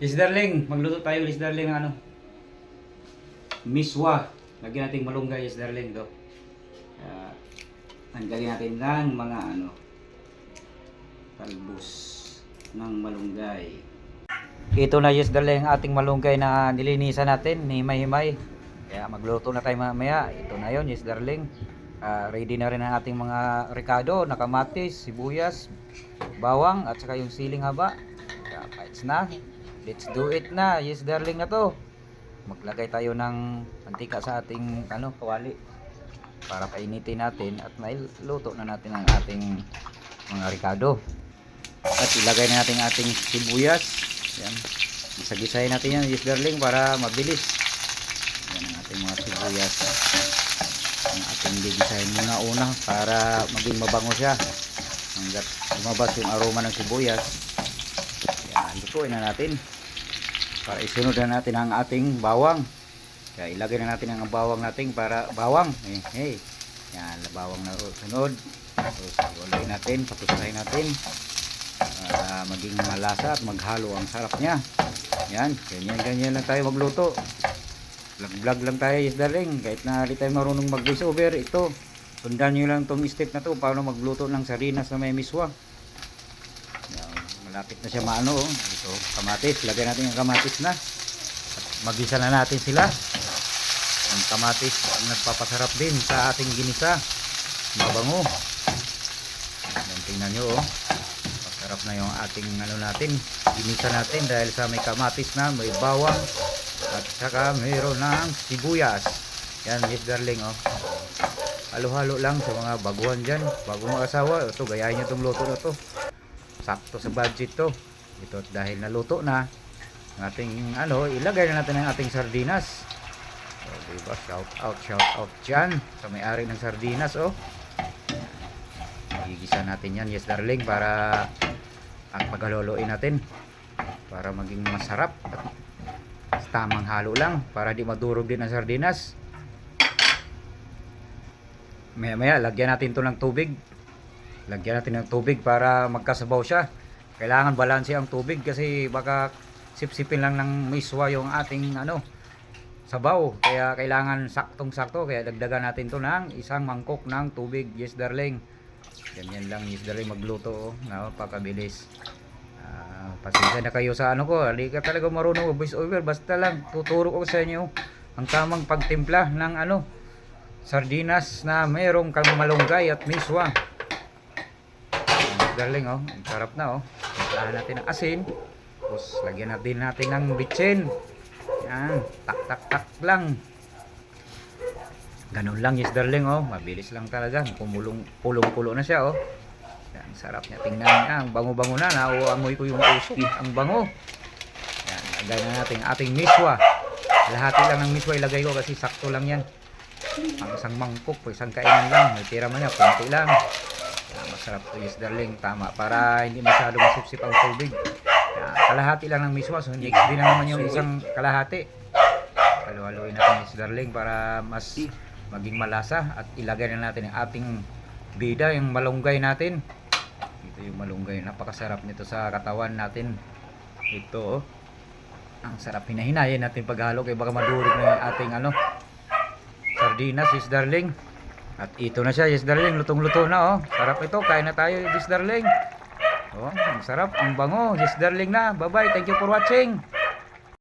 Yes, darling. Magluto tayo, yes, darling, ng ano? Miswa. Lagyan natin malunggay, yes, darling, do. Kaya, tanggalin natin ng mga ano, talbos ng malunggay. Ito na, yes, darling, ating malunggay na nilinisan natin, ni himay Kaya magluto na tayo mamaya. Ito na yon yes, darling. Ah, ready na rin ang ating mga rekado, nakamatis, sibuyas, bawang, at saka yung siling haba. Kaya, na. Let's do it na. Yes, darling na to. Maglagay tayo ng mantika sa ating ano, kawali para painitin natin at mailuto na natin ang ating mga ricado. At ilagay na natin ating sibuyas. Yan. Isagisahin natin yan, yes, darling, para mabilis. Yan ang ating mga sibuyas. Ang ating gigisahin muna una para maging mabango siya. Hanggat lumabas yung aroma ng sibuyas. Lutuin na natin. Para isunod na natin ang ating bawang. Kaya ilagay na natin ang bawang natin para bawang. Eh, hey. Yan, bawang na sunod. Tapos iwalay natin, patusahin natin. Para maging malasa at maghalo ang sarap niya. Yan, ganyan ganyan lang tayo magluto. Vlog vlog lang tayo, yes darling. Kahit na di tayo marunong mag voice over, ito. Sundan nyo lang tong step na to paano magluto ng sarinas na may miswa. Malapit na siya maano oh. ito kamatis. Lagay natin yung kamatis na. Magisa na natin sila. Ang kamatis ang nagpapasarap din sa ating ginisa. Mabango. Yan tingnan nyo oh. Masarap na yung ating ano natin ginisa natin dahil sa may kamatis na may bawang at saka mayroon ng sibuyas. Yan yes darling oh. Halo-halo lang sa mga baguhan dyan. Bagong asawa ito gayahin nyo itong luto na to sakto sa budget to. Ito dahil naluto na ang ating ano ilagay na natin ang ating sardinas. So, diba? Shout out shout out dyan. Sa may-ari ng sardinas oh. Gigisa natin yan yes darling para at paghaluluin natin para maging masarap at tamang halo lang para di madurog din ang sardinas. Maya maya lagyan natin to ng tubig lagyan natin ng tubig para magkasabaw siya. Kailangan balanse ang tubig kasi baka sipsipin lang ng miswa yung ating ano sabaw. Kaya kailangan saktong sakto kaya dagdagan natin to ng isang mangkok ng tubig. Yes darling. Ganyan lang yes darling magluto oh. napakabilis. Ah, pasensya na kayo sa ano ko. Hindi ka talaga marunong voice over basta lang tuturo ko sa inyo ang tamang pagtimpla ng ano sardinas na mayroong kang malunggay at miswa darling oh. Ang sarap na oh. Timplahan natin ng asin. Tapos lagyan natin natin ng bitsin. Yan. Tak tak tak lang. Ganun lang yes darling oh. Mabilis lang talaga. Kumulong pulong pulo na siya oh. Yan sarap niya. Tingnan niya. Ang bango bango na. Nauamoy ko yung usok. Ang bango. Yan lagay na natin ating miswa. Lahati lang ng miswa ilagay ko kasi sakto lang yan. Ang isang mangkok po isang kainan lang. May tira man niya konti lang yan, masarap to yes darling. Tama. Para hindi masyado masipsip ang tubig. Yan, kalahati lang ng miswa so din na naman yung isang kalahati. Halo-haloin natin yes darling para mas maging malasa. At ilagay na natin ang ating bida yung malunggay natin. Ito yung malunggay. Napakasarap nito sa katawan natin. Ito oh. ang sarap. Hinahinayin natin paghalo. Kaya baka madurog na yung ating ano sardinas yes darling at ito na siya yes darling. Lutong luto na oh. Sarap ito. Kain na tayo yes darling. Oh ang sarap. Ang bango. Yes darling na. Bye bye thank you for watching